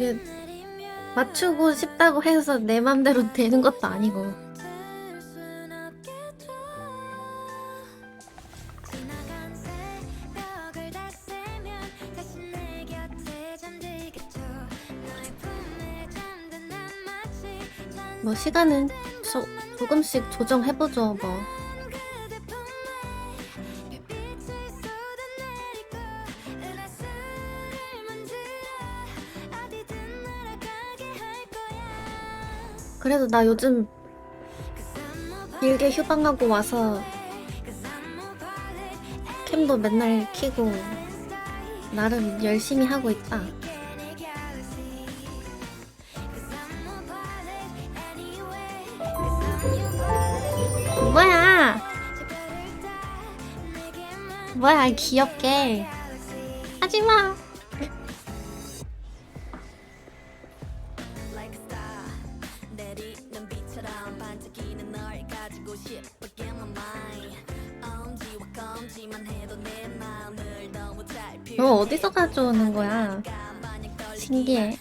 이게 맞추고 싶다고 해서 내 맘대로 되는 것도 아니고. 뭐 시간은 조, 조금씩 조정해보죠 뭐. 그래도 나 요즘 일개 휴방 하고 와서 캠도 맨날 키고 나름 열심히 하고 있다. 뭐야? 뭐야 귀엽게 하지마. 너무 잘너 어디서 가져오는 거야? 신기해.